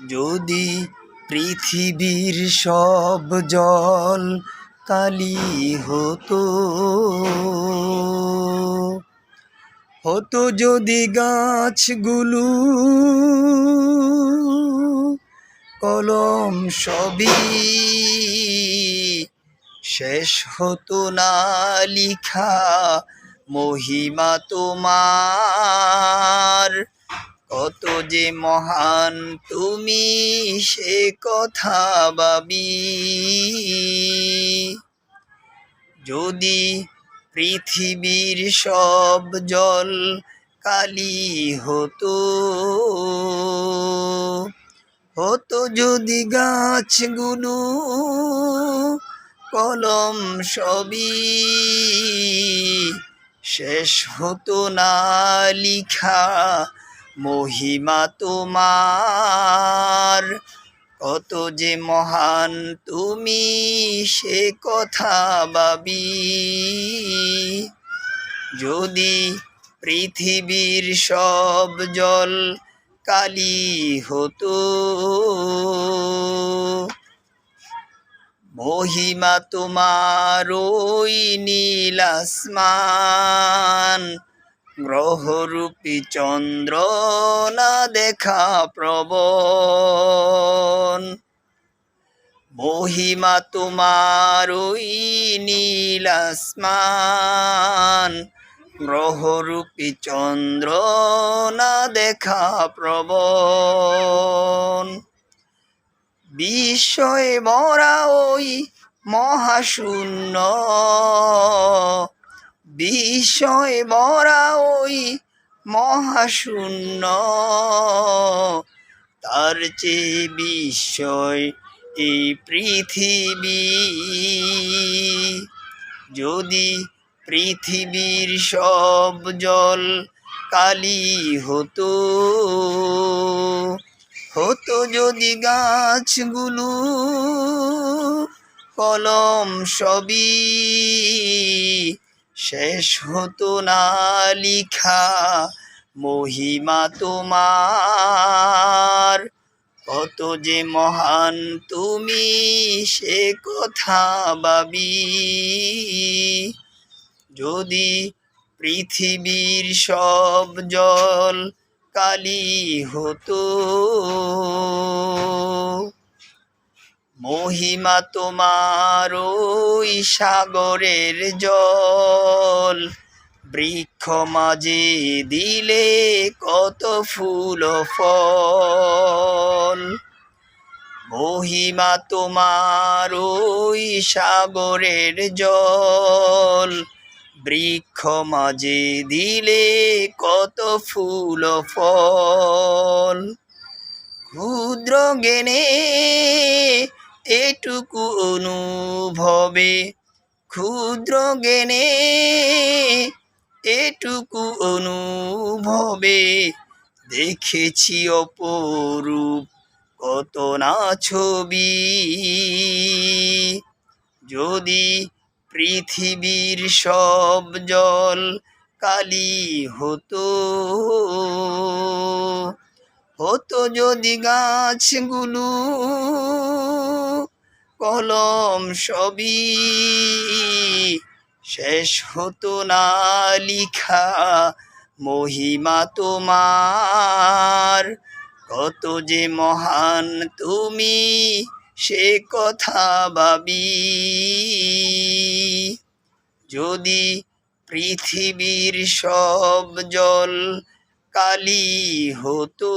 যদি পৃথিবীর সব জল কালি হতো হতো যদি গাছগুলো, কলম সবই শেষ হতো না লিখা মহিমা তোমার। কত যে মহান তুমি সে কথা ভাবি। যদি পৃথিবীর সব জল কালি হতো হতো যদি গাছগুলো কলম সবই, শেষ হতো না লিখা মহিমা তোমার। কত যে মহান তুমি, সে কথা ভাবি। যদি পৃথিবীর সব জল কালি হতো, মহিমা তোমার ওই নীল আসমান। গ্রহরূপী চন্দ্র না দেখা প্রবণ। মহিমা তোমার ওই নীল আসমান। গ্রহরূপী চন্দ্র না দেখা প্রবণ। বিস্ময়ে মরা ওই মহাশূন্য। বিস্ময়ে মরা ওই মহাশূন্য। তার চেয়ে বিস্ময় এই পৃথিবী। যদি পৃথিবীর সব জল কালি হতো হতো যদি গাছগুলো, কলম সবই শেষ হতো না লিখা মহিমা তোমার। কত যে মহান তুমি সে কথা ভাবি। যদি পৃথিবীর সব জল কালি হতো। মহিমা তোমার ওই সাগরের জল। বৃক্ষ মাঝে দিলে কত ফুল ফল। মহিমা তোমার ওই সাগরের জল। বৃক্ষ মাঝে দিলে কত ফুল ফল। ক্ষুদ্র জ্ঞানে এটুকু অনুভবে ক্ষুদ্র জ্ঞানে, এটুকু অনুভবে দেখেছি অপরূপ কত না ছবি। যদি পৃথিবীর সব জল কালি হতো হতো যদি গাছগুলো কলম সবই শেষ হতো না লিখা মহিমা তোমার। কত যে মহান তুমি সে কথা ভাবি। যদি পৃথিবীর সব জল কালি হতো।